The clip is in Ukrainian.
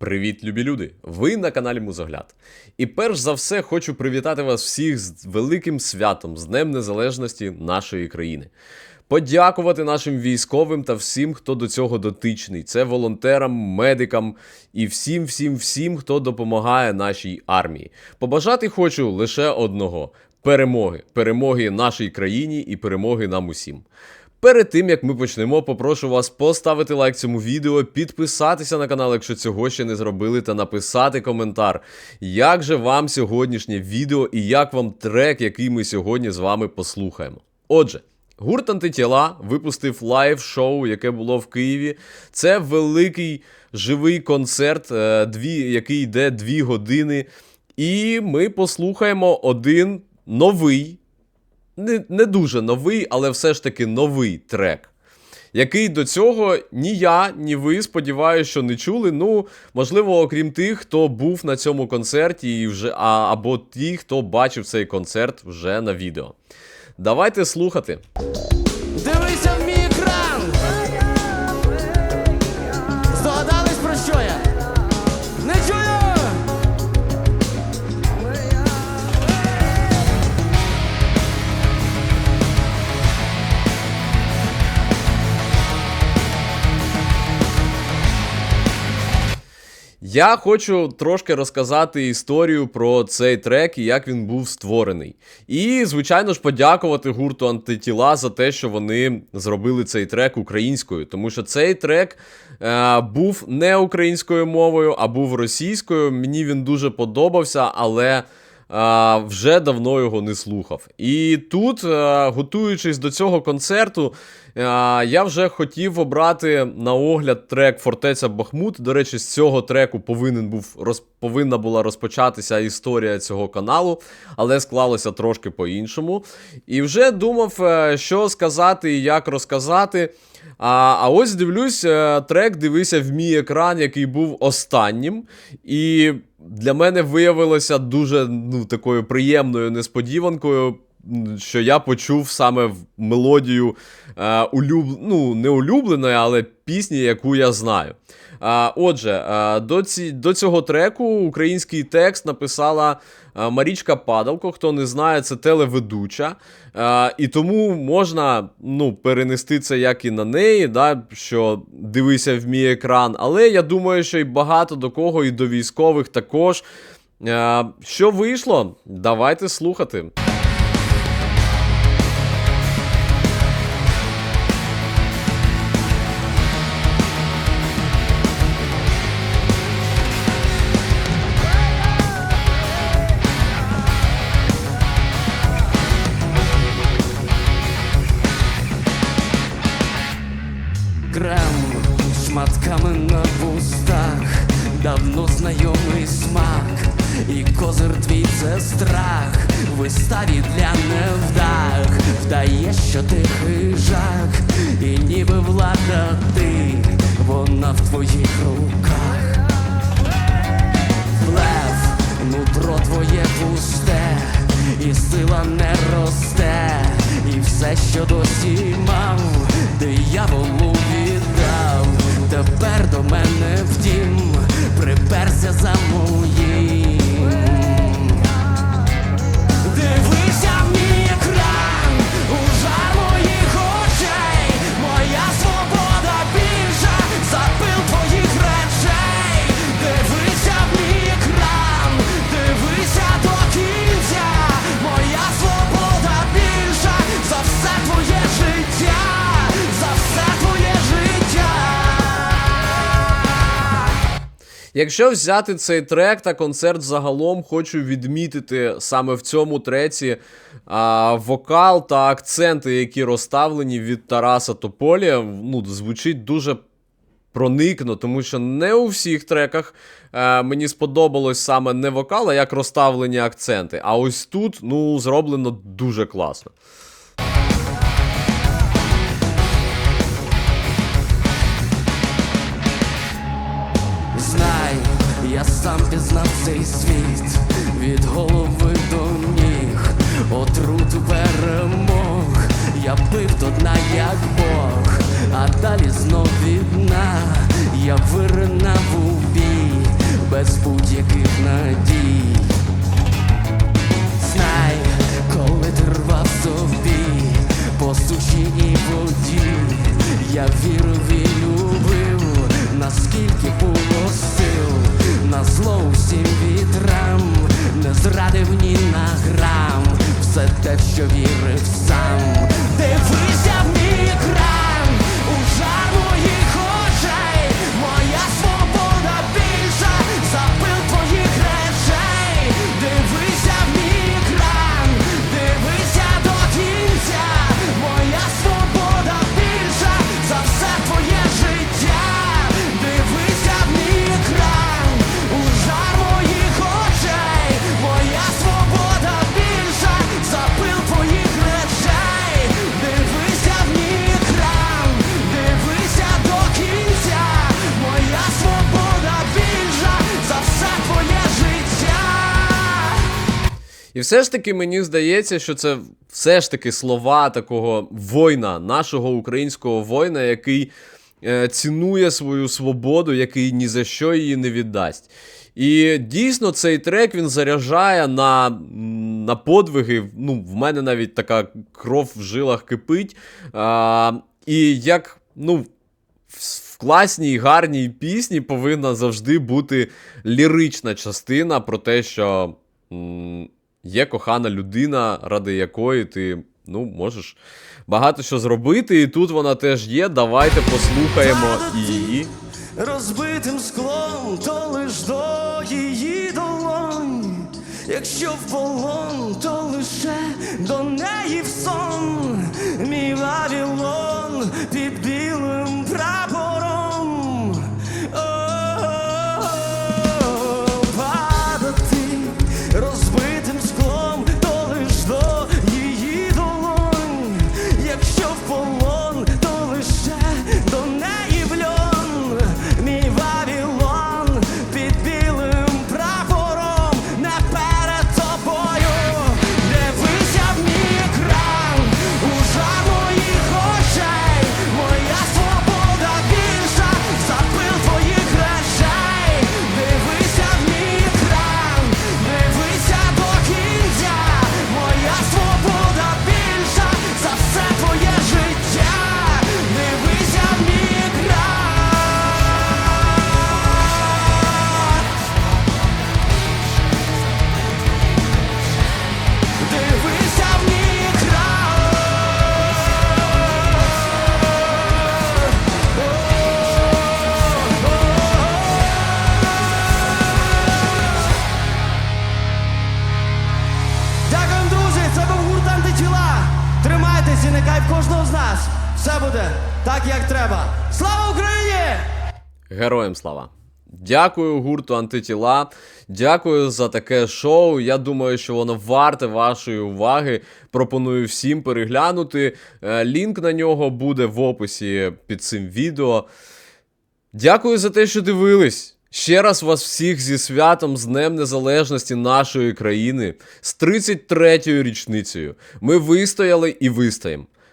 Привіт, любі люди! Ви на каналі Музогляд. І перш за все хочу привітати вас всіх з великим святом, з Днем Незалежності нашої країни. Подякувати нашим військовим та всім, хто до цього дотичний. Це волонтерам, медикам і всім, всім, всім, хто допомагає нашій армії. Побажати хочу лише одного: перемоги, перемоги нашій країні і перемоги нам усім. Перед тим як ми почнемо, попрошу вас поставити лайк цьому відео, підписатися на канал, якщо цього ще не зробили, та написати коментар, як же вам сьогоднішнє відео і як вам трек, який ми сьогодні з вами послухаємо. Отже. Гурт антитіла випустив лайв-шоу, яке було в Києві. Це великий живий концерт, е, дві, який йде дві години. І ми послухаємо один новий, не, не дуже новий, але все ж таки новий трек. Який до цього ні я, ні ви, сподіваюся, що не чули. Ну, можливо, окрім тих, хто був на цьому концерті, і вже, а, або ті, хто бачив цей концерт вже на відео. Давайте слухати. Я хочу трошки розказати історію про цей трек і як він був створений. І, звичайно ж, подякувати гурту антитіла за те, що вони зробили цей трек українською, тому що цей трек е, був не українською мовою, а був російською. Мені він дуже подобався, але. А, вже давно його не слухав. І тут, а, готуючись до цього концерту, а, я вже хотів обрати на огляд трек Фортеця Бахмут. До речі, з цього треку повинен був роз, повинна була розпочатися історія цього каналу, але склалося трошки по-іншому. І вже думав, е, що сказати і як розказати. А а ось дивлюсь, е, трек дивися в мій екран, який був останнім. І для мене виявилося дуже ну, такою приємною несподіванкою, що я почув саме в мелодію е, улюб... ну, не улюбленої, але пісні, яку я знаю. А, Отже, а, до, ці, до цього треку український текст написала а, Марічка Падалко. Хто не знає, це телеведуча. А, І тому можна ну, перенести це як і на неї, да, що дивися в мій екран. Але я думаю, що і багато до кого, і до військових також. А, Що вийшло? Давайте слухати. Знайомий смак, і козир твій це страх, виставі для невдах, вдає, що ти хижак, і ніби влада ти, вона в твоїх руках. Лев, нутро твоє пусте, і сила не росте, і все, що досі мав, дияволу тепер до мене в дім, приперся за моїм. Якщо взяти цей трек та концерт загалом, хочу відмітити саме в цьому треці а, вокал та акценти, які розставлені від Тараса Тополія, ну, звучить дуже проникно, тому що не у всіх треках е, мені сподобалось саме не вокал, а як розставлені акценти. А ось тут ну, зроблено дуже класно. Знай, я сам пізнав цей світ від голови до ніг, отруту перемог, я пив до дна, як Бог, а далі знов від дна, я виринав у бій, без будь-яких надій. Знай, коли ти рвав собі по суші і воді, я вірив все те, що вірив сам. І все ж таки мені здається, що це все ж таки слова такого воїна, нашого українського воїна, який е, цінує свою свободу, який ні за що її не віддасть. І дійсно цей трек він заряджає на, на подвиги. Ну, в мене навіть така кров в жилах кипить. А, і як, ну, в класній гарній пісні повинна завжди бути лірична частина про те, що є кохана людина, ради якої ти ну, можеш багато що зробити. І тут вона теж є. Давайте послухаємо її. Розбитим склом, то лиш до її долонь. Якщо в полон, то лише до неї в сон. Мій Вавилон під буде так, як треба. Слава Україні! Героям слава! Дякую гурту антитіла. Дякую за таке шоу. Я думаю, що воно варте вашої уваги. Пропоную всім переглянути. Е, Лінк на нього буде в описі під цим відео. Дякую за те, що дивились. Ще раз вас всіх зі святом з Днем Незалежності нашої країни з 33-ю річницею. Ми вистояли і вистоїмо.